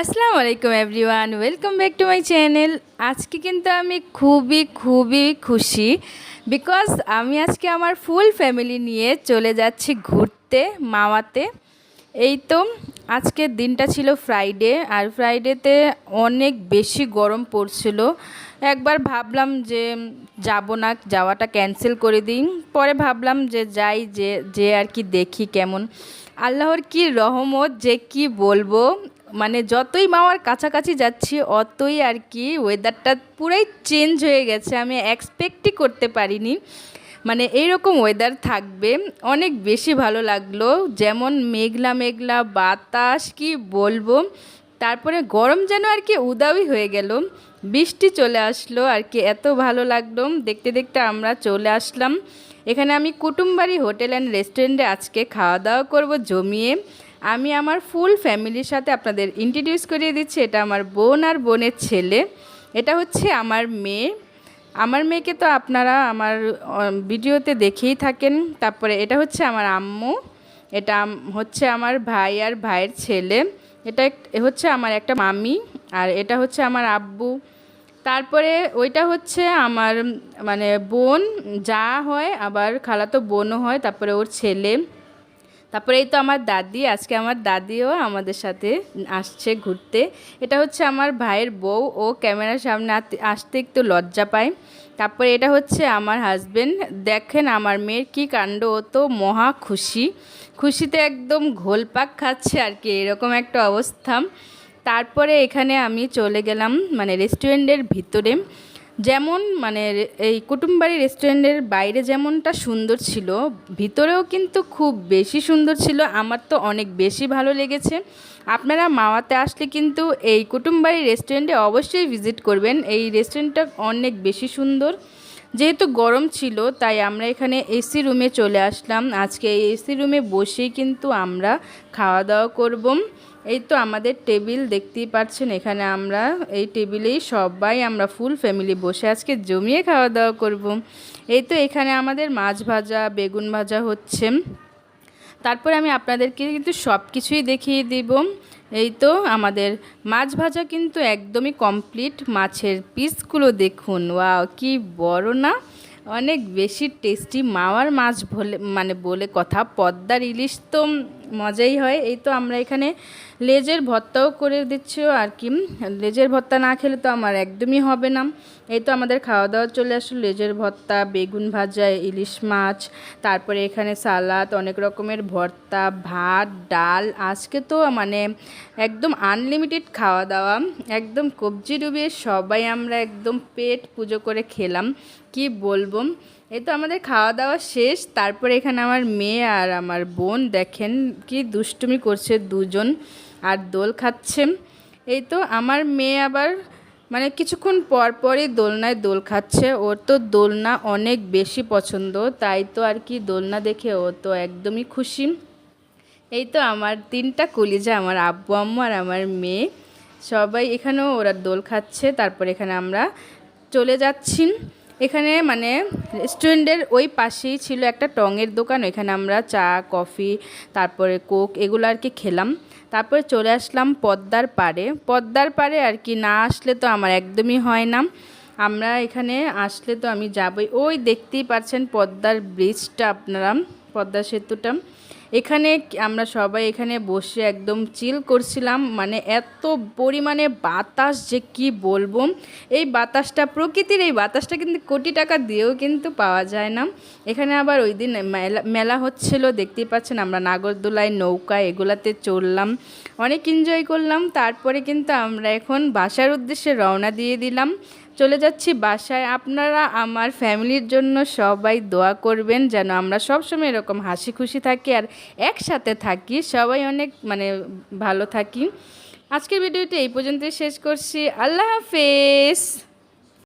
আসসালামু আলাইকুম everyone welcome back to my channel আজকে কিন্তু আমি খুবই খুবই খুশি বিকজ আমি আজকে আমার ফুল ফ্যামিলি নিয়ে চলে যাচ্ছি ঘুরতে মাওয়াতে এই তো আজকের দিনটা ছিল ফ্রাইডে আর ফ্রাইডেতে অনেক বেশি গরম পড়ছিল। একবার ভাবলাম যে যাব না, যাওয়াটা ক্যান্সেল করে দিই। পরে ভাবলাম যে যাই, যে যে আর কি দেখি কেমন। আল্লাহর কি রহমত, যে কি বলব। মানে যতই মামার কাছাকাছি যাচ্ছি, অতই আর কি ওয়েদারটা পুরাই চেঞ্জ হয়ে গেছে। আমি এক্সপেক্টই করতে পারিনি। মানে এইরকম ওয়েদার থাকবে। অনেক বেশি ভালো লাগল। যেমন মেঘলা মেঘলা, বাতাস, কি বলব? তারপরে গরম যেন আর কি উদাওই হয়ে গেল। বৃষ্টি চলে আসলো আর কি, এত ভালো লাগল। দেখতে দেখতে আমরা চলে আসলাম। এখানে আমি কুটুমবাড়ি হোটেল অ্যান্ড রেস্টুরেন্টে আজকে খাওয়া দাওয়া করব জমিয়ে। আমি আমার ফুল ফ্যামিলির সাথে আপনাদের ইন্ট্রোডিউস করিয়ে দিচ্ছি। এটা আমার বোন আর বোনের ছেলে। এটা হচ্ছে আমার মেয়ে। আমার মেয়েকে তো আপনারা আমার ভিডিওতে দেখেই থাকেন। তারপরে এটা হচ্ছে আমার আম্মু। এটা হচ্ছে আমার ভাই আর ভাইয়ের ছেলে। এটা হচ্ছে আমার একটা মামি। আর এটা হচ্ছে আমার আব্বু। তারপরে ওইটা হচ্ছে আমার মানে বোন। যা হয় আবার খালাতো বোনও হয়। তারপরে ওর ছেলে। তারপরে এই তো আমার দাদি, আজকে আমার দাদিও আমাদের সাথে আসছে ঘুরতে। এটা হচ্ছে আমার ভাইয়ের বউ, ও ক্যামেরার সামনে আসতে একটু লজ্জা পায়। তারপরে এটা হচ্ছে আমার হাজবেন্ড দেখেন আমার মেয়ের কি কাণ্ড, ও তো মহা খুশি। খুশিতে একদম ঘোলপাক খাচ্ছে আর কি, এরকম একটা অবস্থা। তারপরে এখানে আমি চলে গেলাম মানে রেস্টুরেন্টের ভিতরে। যেমন মানে এই কুটুমবাড়ি রেস্টুরেন্টের বাইরে যেমনটা সুন্দর ছিল, ভিতরেও কিন্তু খুব বেশি সুন্দর ছিল। আমার তো অনেক বেশি ভালো লেগেছে। আপনারা মাওয়াতে আসলে কিন্তু এই কুটুমবাড়ি রেস্টুরেন্টে অবশ্যই ভিজিট করবেন। এই রেস্টুরেন্টটা অনেক বেশি সুন্দর। যেহেতু গরম ছিল, তাই আমরা এখানে এসি রুমে চলে আসলাম। আজকে এই এসি রুমে বসেই কিন্তু আমরা খাওয়া দাওয়া করব। এই তো আমাদের টেবিল দেখতেই পাচ্ছেন, এখানে আমরা এই টেবিলেই সবাই আমরা ফুল ফ্যামিলি বসে আজকে জমিয়ে খাওয়া দাওয়া করব। এই তো এখানে আমাদের মাছ ভাজা, বেগুন ভাজা হচ্ছে। তারপরে আমি আপনাদেরকে কিন্তু সব কিছুই দেখিয়ে দিব। এই তো আমাদের মাছ ভাজা কিন্তু একদমই কমপ্লিট মাছের পিসগুলো দেখুন ওয়া কি বড় না? অনেক বেশি টেস্টি মাওয়ার মাছ বলে মানে বলে কথা, পদ্মার ইলিশ তো মজাই হয়। এই তো আমরা এখানে লেজের ভর্তাও করে দিচ্ছি আর কি। লেজের ভর্তা না খেলে তো আমার একদমই হবে না। এই তো আমাদের খাওয়া দাওয়া চলে আসলো। লেজের ভর্তা, বেগুন ভাজা, ইলিশ মাছ, তারপরে এখানে সালাদ, অনেক রকমের ভর্তা, ভাত, ডাল। আজকে তো মানে একদম আনলিমিটেড খাওয়া দাওয়া একদম কবজি ডুবিয়ে সবাই আমরা একদম পেট পুজো করে খেলাম। কি বলব? এই তো আমাদের খাওয়া দাওয়া শেষ। তারপরে এখানে আমার মেয়ে আর আমার বোন দেখেন কি দুষ্টুমি করছে দুজন আর দোল খাচ্ছে। এই তো আমার মেয়ে আবার মানে কিছুক্ষণ পর পরই দোলনায় দোল খাচ্ছে। ওর তো দোলনা অনেক বেশি পছন্দ, তাই তো আর কি দোলনা দেখে ও তো একদমই খুশি। এই তো আমার তিনটা কলিজা, আমার আব্বু, আম্মু আর আমার মেয়ে। সবাই এখানেও ওরা দোল খাচ্ছে, তারপর এখানে আমরা চলে যাচ্ছি। এখানে মানে রেস্টুরেন্টের ওই পাশেই ছিল একটা টঙের দোকান, ওইখানে আমরা চা, কফি, তারপরে কোক এগুলো আর কি খেলাম। তারপরে চলে আসলাম পদ্মার পাড়ে। পদ্মার পাড়ে আর কি না আসলে তো আমার একদমই হয় না। আমরা এখানে আসলে তো আমি যাবই। ওই দেখতেই পাচ্ছেন পদ্মার ব্রিজটা আপনারা, পদ্মা সেতুটা। এখানে আমরা সবাই এখানে বসে একদম চিল করছিলাম। মানে এত পরিমাণে বাতাস যে কি বলব? এই বাতাসটা, প্রকৃতির এই বাতাসটা কিন্তু কোটি টাকা দিয়েও কিন্তু পাওয়া যায় না। এখানে আবার ওই দিন মেলা মেলা হচ্ছিল, দেখতেই পাচ্ছেন আমরা নাগরদোলায় নৌকা এগুলাতে চড়লাম। অনেক এনজয় করলাম। তারপরে কিন্তু আমরা এখন বাসার উদ্দেশ্যে রওনা দিয়ে দিলাম। চলে যাচ্ছি বাসায়। আপনারা আমার ফ্যামিলির জন্য সবাই দোয়া করবেন যেন আমরা সবসময় এরকম হাসি খুশি থাকি আর একসাথে থাকি। সবাই অনেক মানে ভালো থাকি। আজকের ভিডিওটি এই পর্যন্তই শেষ করছি। আল্লাহ হাফেজ।